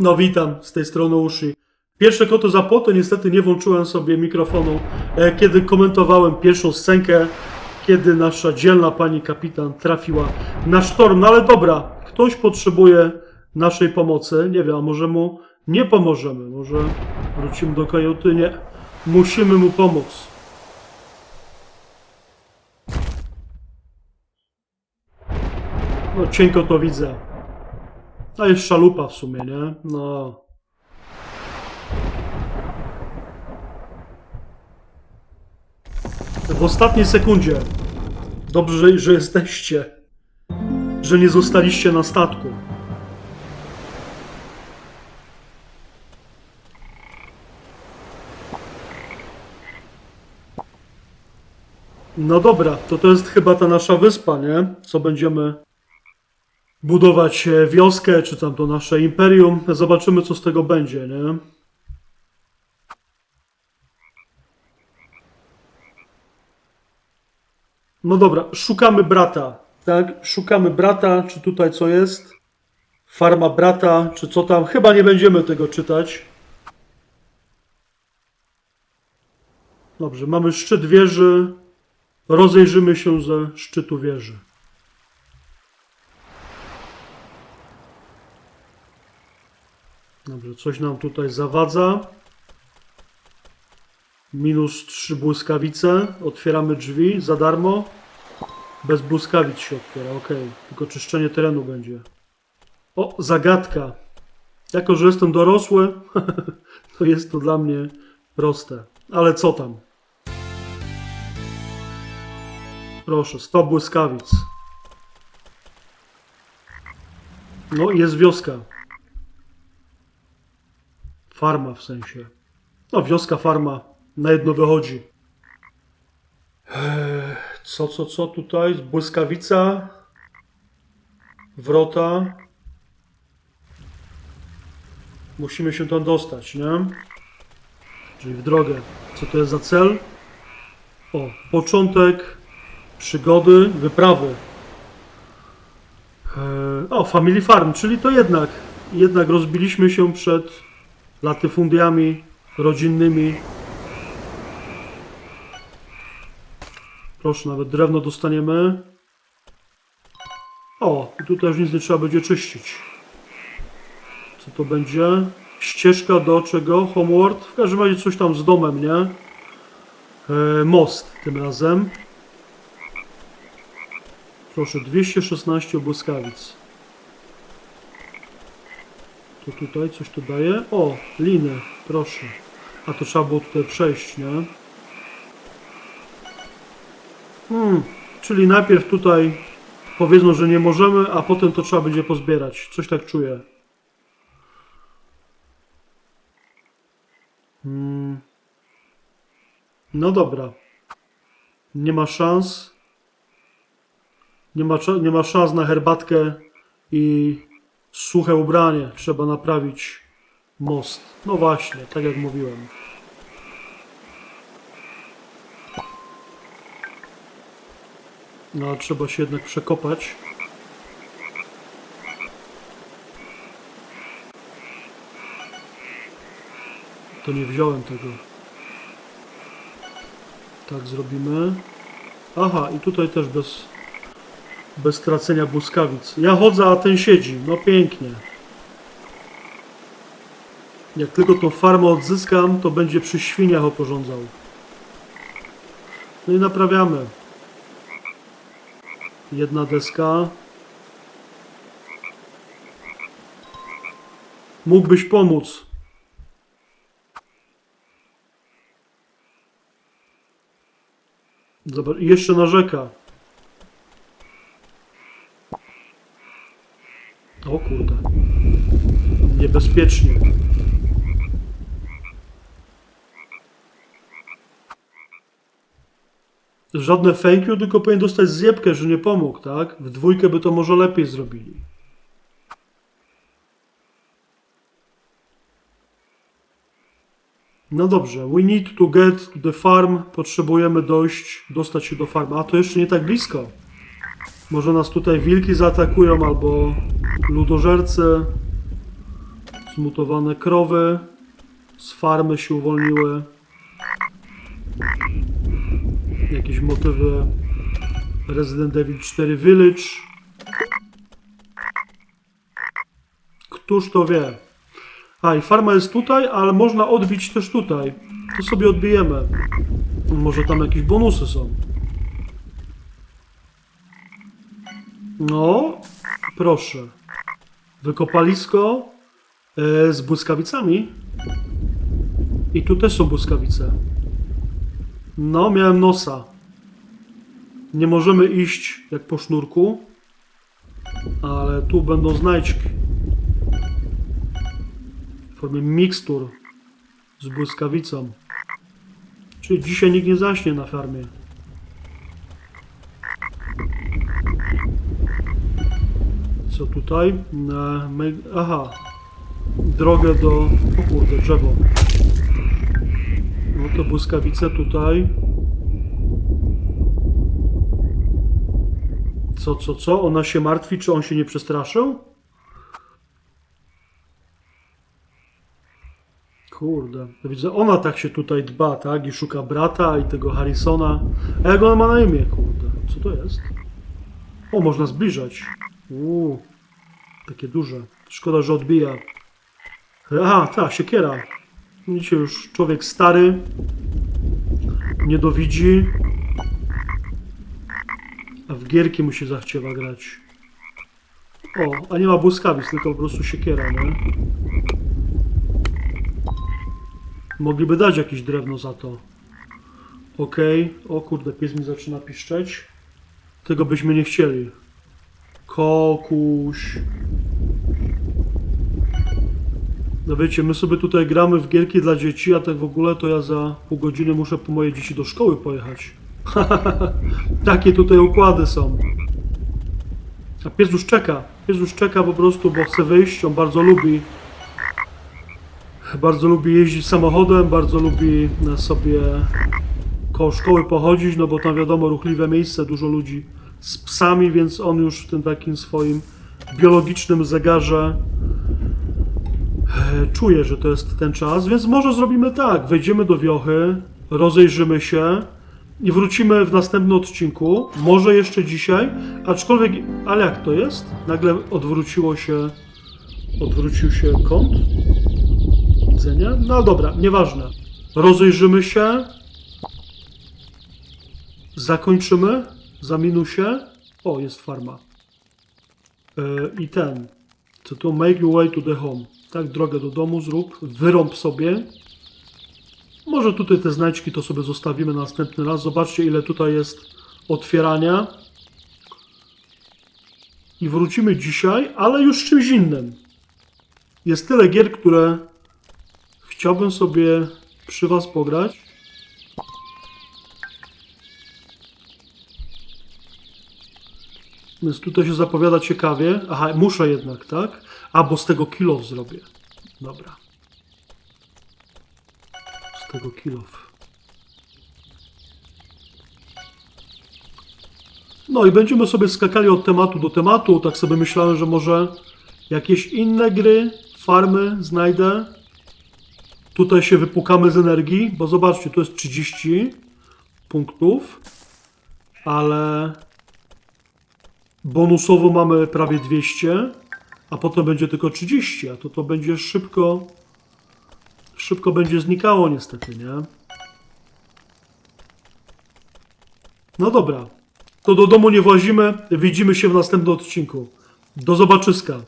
No witam, z tej strony uszy. Pierwsze koto za płoto, niestety nie włączyłem sobie mikrofonu, e, kiedy komentowałem pierwszą scenkę, kiedy nasza dzielna pani kapitan trafiła na sztorm. No ale dobra, ktoś potrzebuje naszej pomocy. Nie wiem, a może mu nie pomożemy. Może wrócimy do kajuty? Nie. Musimy mu pomóc. No cienko to widzę. A jest szalupa w sumie, nie? No. W ostatniej sekundzie. Dobrze, że jesteście. Że nie zostaliście na statku. No dobra, to to jest chyba ta nasza wyspa, nie? Co będziemy budować e, wioskę, czy tam to nasze imperium. Zobaczymy, co z tego będzie, nie? No dobra, szukamy brata, tak? Szukamy brata, czy tutaj co jest? Farma brata, czy co tam? Chyba nie będziemy tego czytać. Dobrze, mamy szczyt wieży. Rozejrzymy się ze szczytu wieży. Dobrze, coś nam tutaj zawadza. Minus 3 błyskawice. Otwieramy drzwi za darmo. Bez błyskawic się otwiera, ok. Tylko czyszczenie terenu będzie. O, zagadka. Jako, że jestem dorosły, to jest to dla mnie proste. Ale co tam? Proszę, 100 błyskawic. No, jest wioska. Farma w sensie. No, wioska, farma. Na jedno wychodzi. Eee, Co, co, co tutaj? Błyskawica. Wrota. Musimy się tam dostać, nie? Czyli w drogę. Co to jest za cel? O, początek przygody, wyprawy. Eee, O, Family Farm, czyli to jednak, jednak rozbiliśmy się przed latyfundiami rodzinnymi. Proszę, nawet drewno dostaniemy. O, i tutaj już nic nie trzeba będzie czyścić. Co to będzie? Ścieżka do czego? Homeward? W każdym razie coś tam z domem, nie? E, most tym razem. Proszę, 216 błyskawic. To tutaj coś to daje? O, liny, proszę. A to trzeba było tutaj przejść, nie? Hmm, czyli najpierw tutaj powiedzą, że nie możemy, a potem to trzeba będzie pozbierać. Coś tak czuję. Hmm. No dobra. Nie ma szans. Nie ma, nie ma szans na herbatkę i suche ubranie. Trzeba naprawić most. No właśnie, tak jak mówiłem. No, trzeba się jednak przekopać. To nie wziąłem tego. Tak zrobimy. Aha, i tutaj też bez, bez tracenia błyskawic. Ja chodzę, a ten siedzi. No pięknie. Jak tylko tą farmę odzyskam, to będzie przy świniach oporządzał. No i naprawiamy. Jedna deska. Mógłbyś pomóc. Zobacz, jeszcze narzeka. O kurde. Niebezpiecznie. Żadne thank you, tylko powinien dostać zjebkę, że nie pomógł, tak? W dwójkę by to może lepiej zrobili. No dobrze, we need to get to the farm. Potrzebujemy dojść, dostać się do farmy. A to jeszcze nie tak blisko. Może nas tutaj wilki zaatakują albo ludożercy. Zmutowane krowy. Z farmy się uwolniły. Jakieś motywy Resident Evil 4 Village. Któż to wie? A i farma jest tutaj, ale można odbić też tutaj. To sobie odbijemy. Może tam jakieś bonusy są. No, proszę. Wykopalisko e, z błyskawicami. I tu też są błyskawice. No, miałem nosa. Nie możemy iść jak po sznurku, ale tu będą znajdźki w formie mikstur z błyskawicą. Czyli dzisiaj nikt nie zaśnie na farmie. Co tutaj? Aha. Drogę do... O kurde, drzewo. No to błyskawice tutaj. Co, co, co? Ona się martwi, czy on się nie przestraszył? Kurde, to widzę, ona tak się tutaj dba, tak? I szuka brata i tego Harrisona. A jak ona ma na imię, kurde? Co to jest? O, można zbliżać. Uuu, takie duże. Szkoda, że odbija. Aha, ta, siekiera. Widzicie, już człowiek stary, nie dowidzi, a w gierki mu się zachciewa grać. O, a nie ma błyskawic, tylko po prostu siekiera, nie? Mogliby dać jakieś drewno za to. Okej. O kurde, pies mi zaczyna piszczeć. Tego byśmy nie chcieli. Kokuś. No wiecie, my sobie tutaj gramy w gierki dla dzieci, a tak w ogóle to ja za pół godziny muszę po moje dzieci do szkoły pojechać. Takie tutaj układy są. A pies już czeka. Pies już czeka po prostu, bo chce wyjść. On bardzo lubi. Bardzo lubi jeździć samochodem, bardzo lubi sobie koło szkoły pochodzić, no bo tam wiadomo, ruchliwe miejsce, dużo ludzi z psami, więc on już w tym takim swoim biologicznym zegarze e, czuje, że to jest ten czas, więc może zrobimy tak, wejdziemy do wiochy, rozejrzymy się i wrócimy w następnym odcinku, może jeszcze dzisiaj, aczkolwiek, ale jak to jest? Nagle odwróciło się, odwrócił się kąt widzenia. No dobra, nieważne. Rozejrzymy się. Zakończymy. Za minusie. O, jest farma. Yy, I ten. Co to? Make your way to the home. Tak, drogę do domu zrób. Wyrąb sobie. Może tutaj te znajdźki to sobie zostawimy na następny raz. Zobaczcie, ile tutaj jest otwierania. I wrócimy dzisiaj, ale już czymś innym. Jest tyle gier, które Chciałbym sobie przy Was pograć. Więc tutaj się zapowiada ciekawie. Aha, muszę jednak, tak? A, bo z tego kilof zrobię. Dobra. Z tego kilof. No i będziemy sobie skakali od tematu do tematu. Tak sobie myślałem, że może jakieś inne gry, farmy znajdę. Tutaj się wypukamy z energii, bo zobaczcie, tu jest 30 punktów, ale bonusowo mamy prawie 200, a potem będzie tylko 30, a to to będzie szybko, szybko będzie znikało niestety, nie? No dobra, to do domu nie włazimy, widzimy się w następnym odcinku. Do zobaczyska.